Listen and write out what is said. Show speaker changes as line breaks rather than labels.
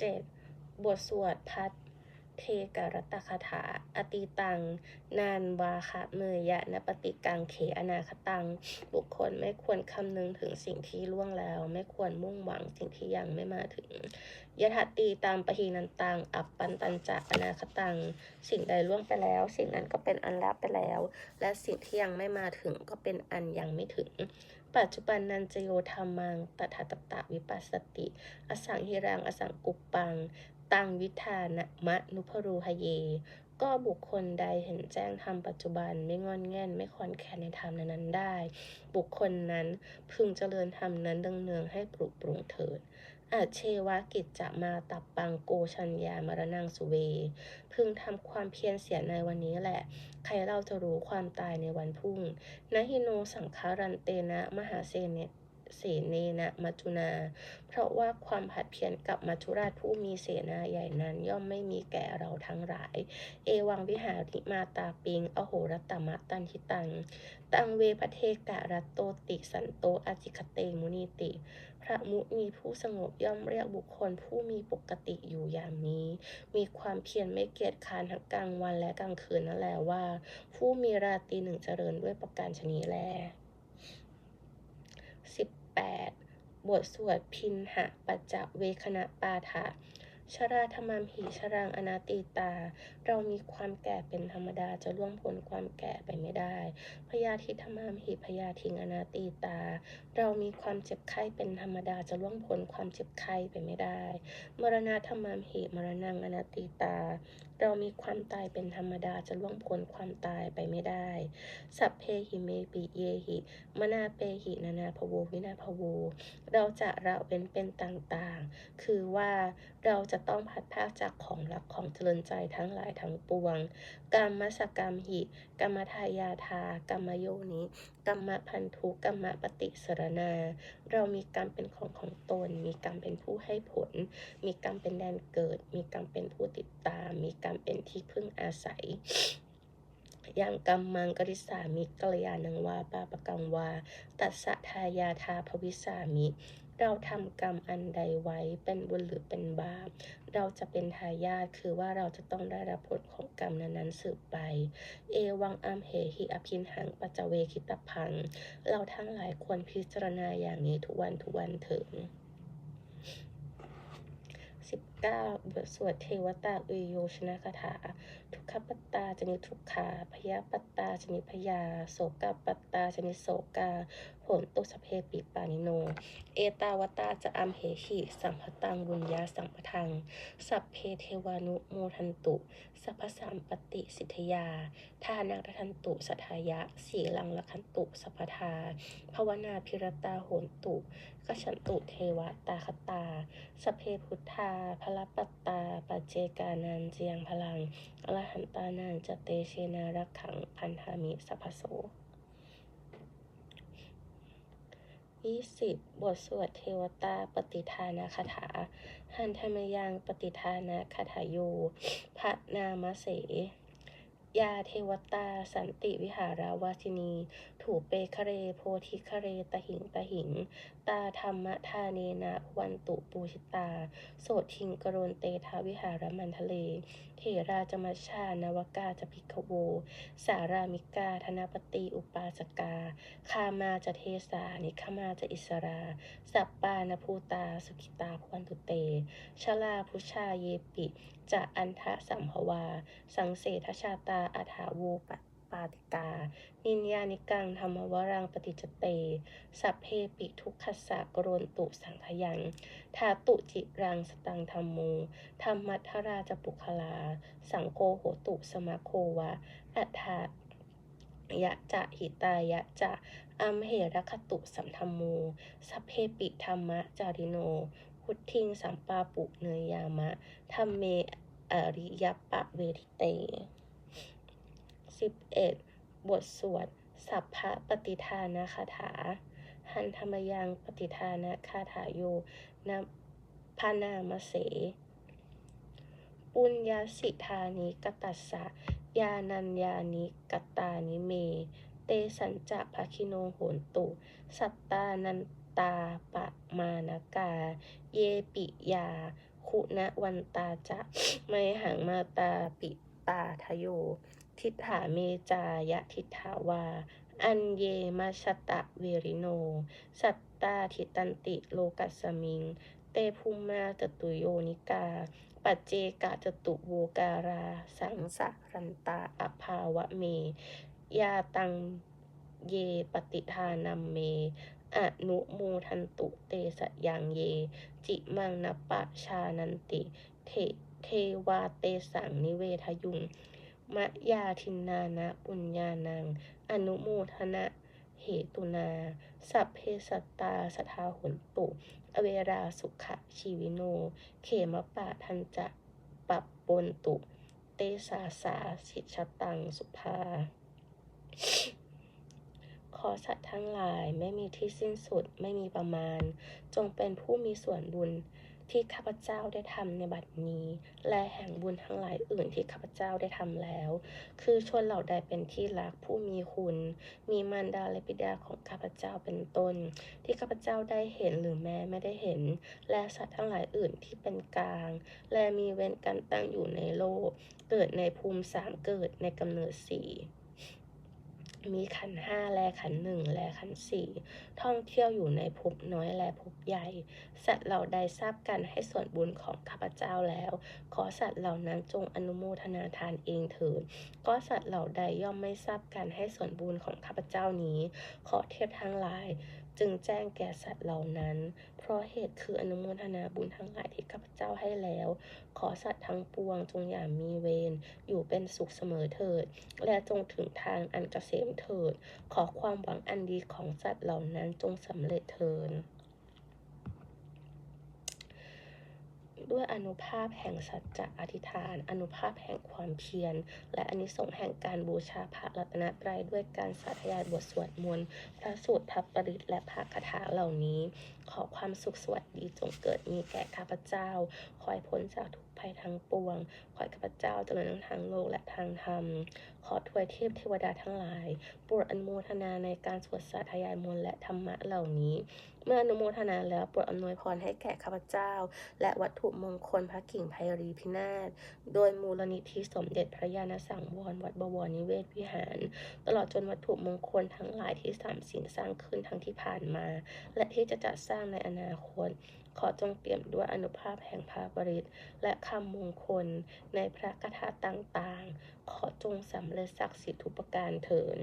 7 บทสวดพัด กรัตคาถา อติตัง นานวาคะเมยะนปฏิกังเขอนาคตัง บุคคลไม่ควรคำนึงถึงสิ่งที่ล่วงแล้ว ไม่ควรมุ่งหวังสิ่งที่ยังไม่มาถึงยถาตีตามปะหีนันตัง อัปปันตันจะอนาคตัง สิ่งใดล่วงไปแล้ว สิ่งนั้นก็เป็นอันลับไปแล้ว และสิ่งที่ยังไม่มาถึงก็เป็นอันยังไม่ถึงปัจจุบันนันจโยธรรมังตถาตตะวิปัสสติ อสังหิรัง อสังกุปปัง ตังวิธานะมะนุพรูหเย ก็บุคคลใดเห็นแจ้งธรรมปัจจุบันไม่งอนแง่นไม่คลอนแคลนในธรรมนั้นได้ บุคคลนั้นพึงเจริญธรรมนั้นดังเนืองให้ปลุกปรุงเถิดอาเชวะกิจจะมาตับปังโกชัญญามรณังสุเว พึงทำความเพียรเสียในวันนี้แหละ ใครเราจะรู้ความตายในวันพรุ่งนะฮิโนสังคารันเตนะ มหาเสเน เสเนนะมัจุนา เพราะว่าความผัดเพี้ยรกับมัจุราชผู้มีเสนาใหญ่นั้น ย่อมไม่มีแก่เราทั้งหลาย เอวังวิหาริมาตาปิง อโหรตตมะตันทิตัง ตังเวปเทกะรัตโตติสันโตอาจิคเตมุนีติ พระมุนีผู้สงบย่อมเรียกบุคคลผู้มีปกติอยู่อย่างนี้ มีความเพียรไม่เกียจคร้านทั้งกลางวันและกลางคืนนั่นแหละว่า ผู้มีราตรีหนึ่งเจริญด้วยประการชนีแล 8 บทสวดพินหะปัจจเวคณะปาฐะชราธรรมหิชรังอนาตีตา เรามีความแก่เป็นธรรมดาจะล่วงพ้นความแก่ไปไม่ได้ พยาธิธรรมามหิพยาธิงอนาติตา เรามีความเจ็บไข้เป็นธรรมดาจะล่วงพ้นความเจ็บไข้ไปไม่ได้ มรณะธรรมามหิมรณังอนาติตา เรามีความตายเป็นธรรมดาจะล่วงพ้นความตายไปไม่ได้ สัพเพหิเมปิเยหิมนาเปหินานาภโววินาภโว เราจะละเว้นเป็นต่างๆ คือว่าเราจะต้องพัดพากจากของรักของเจริญใจทั้งหลายทั้งปวง กรรมสกรรมหิ กรรมทายาทากรรมโยนิกรรมพันธุกรรมปฏิสรณา เรามีกรรมเป็นของของตน มีกรรมเป็นผู้ให้ผล มีกรรมเป็นแดนเกิด มีกรรมเป็นผู้ติดตาม มีกรรมเป็นที่พึ่งอาศัย ย่างกรรมมังกริสามิกัลยาณังวาปาปกังวา ตัสสะทายาทาภวิสามิ เราทำกรรมอันใดไว้เป็นบุญหรือเป็นบาป เราจะเป็นทายาทคือว่าเราจะต้องได้รับผลของกรรมนั้นๆสืบไป เอวังอัมเหหิอภินหังปัจจเวคิตพัง เราทั้งหลายควรพิจารณาอย่างนี้ทุกวันทุกวันเถิด 19บทสวดเทวตาอุยโยชนะคาถา ทุกขปัตตาจนิทุกขาพยาปัตตาจนิพยาโสกาปัตตาจนิโสกา ผลตุสเพปิปานิโน เอตาวตาจะอัมเหหิสัมพตังบุญญาสัมปทัง สัพเพเทวานุโมทันตุ สัพพสามปฏิสิทธยาทานักทันตุสัทธายะสีลังละคันตุสัพทาภาวนาพิรตาโหนตุกฉันตุเทวตาคตาสพเพพุทธาพลปัตตาปัจเจกานันเจียงพลังอรหันตานันจเตเชนารักขังพันธามิสัพโสยี่สิบบทสวดเทวตาปฏิทานาคาถา หันธรรมยังปฏิทานาคาถาโยพระนามเสยาเทวตาสันติวิหาราวาสินีถูเปคเร โพธิคเร ตหิง ตหิง ตาธรรมทาเนนะ วันตุปูชิตา โสทิงกรณเตทาวิหารมันทะเลเถราจมัชชานวกาจพิกโว สารามิกา ธนปฏิอุปาสกา คามาจะเทสา นิคมาจะอิสรา สัปปานภูตา สุขิตาพวันตุเต ชลาพุชาเยปิ จะอันทะสัมภวา สังเสทชาตาอาถาวูป ปาติกานินยานิกังธรรมวรังปฏิจเต สัพเพปิทุกขสสะกรณตุสังขยัง ทาตุจิรังสตังธรรมโมธรรมัทธราจปุคลา สังโฆโหตุสมาโควะ อัฏฐายะจะหิตายะจะอัมเหรคตุสัมธรรมโมสัพเพปิธรรมะจาริโน พุทธิงสัมปาปุเนยยามะธรรมเมอริยปะเวทิเต 11 บทสวด สัพพะปฏิทานคาถา หันธรรมยังปฏิทานคาถาโยนะพานามเส ปุญญาสิทานิกตัสสะยานัญญานิกตตานิเม เตสัญจะภคิโนโหนตุ สัตตานันตาปะมานากา เยปิยา คุณวันตาจะไมหังมาตาปิตาทโย ทิฏฐาเมจายะทิฏฐาวา อันเยมาชตะเวริโน สัตตาทิตันติโลกัสมิง เตภูมาจตุโยนิกา ปัจเจกะจตุโวการา สังสะรันตาอภาวะเม ยาตังเยปฏิทานัมเมอนุโมทันตุเตสยังเย จิมังนปะชานันติ เทเทวาเตสังนิเวทยุง มะยาทินนานะปุญญานัง อนุโมทนะเหตุนา สัพเพสัตตาสทาหุนตุ อเวราสุขะชีวิโน เขมปะทันจะปับปนตุ เตสาสาสิชตังสุภา ขอสัตว์ทั้งหลายไม่มีที่สิ้นสุดไม่มีประมาณ จงเป็นผู้มีส่วนบุญ ที่ข้าพเจ้าได้ทำในบัดนี้ และแห่งบุญทั้งหลายอื่นที่ข้าพเจ้าได้ทำแล้ว คือชนเหล่าใดเป็นที่รักผู้มีคุณ มีมารดาและบิดาของข้าพเจ้าเป็นต้น ที่ข้าพเจ้าได้เห็นหรือแม้ไม่ได้เห็น และสัตว์ทั้งหลายอื่นที่เป็นกลาง และมีเว้นกันตั้งอยู่ในโลก เกิดในภูมิสามเกิดในกำเนิดสี่ มีขันห้าและขันหนึ่งและขันสี่ท่องเที่ยวอยู่ในภพน้อยและภพใหญ่ สัตว์เหล่าใดทราบกันให้ส่วนบุญของข้าพเจ้าแล้ว ขอสัตว์เหล่านั้นจงอนุโมทนาทานเองเถิดก็สัตว์เหล่าใดย่อมไม่ทราบกันให้ส่วนบุญของข้าพเจ้านี้ ขอเทพทั้งหลาย จึงแจ้งแก่สัตว์เหล่านั้น เพราะเหตุคืออนุโมทนาบุญทั้งหลายที่ข้าพเจ้าให้แล้ว ขอสัตว์ทั้งปวงจงอย่ามีเวรอยู่เป็นสุขเสมอเถิด และจงถึงทางอันเกษมเถิด ขอความหวังอันดีของสัตว์เหล่านั้นจงสำเร็จเถิด ด้วยอนุภาพแห่งสัจจะอธิษฐาน อนุภาพแห่งความเพียร และอนิสงส์แห่งการบูชาพระรัตนตรัยด้วยการสาธยายบทสวดมนต์พระสูตรทัพปริตและพระคาถาเหล่านี้ ขอความสุขสวัสดีจงเกิดมีแก่ข้าพเจ้า คอยพ้นจากทุก ภัยทั้งปวง ขอให้ข้าพเจ้าเจริญทั้งทางโลกและทางธรรม ขอถวยเทพเทวดาทั้งหลายโปรดอนุโมทนาในการสวดสาธยายมนต์และธรรมะเหล่านี้ เมื่ออนุโมทนาแล้วโปรดอำนวยพรให้แก่ข้าพเจ้า และวัตถุมงคลพระกิ่งไพรีพินาศโดยมูลนิธิสมเด็จพระญาณสังวรวัดบวรนิเวศวิหาร ตลอดจนวัตถุมงคลทั้งหลายที่สามสิ่งสร้างขึ้นทั้งที่ผ่านมา และที่จะจัดสร้างในอนาคต ขอจงเปี่ยมด้วยอนุภาพแห่งพระบริตและคำมงคลในพระคาถาต่างๆ ขอจงสำเร็จศักดิ์สิทธิ์ทุกประการเถิด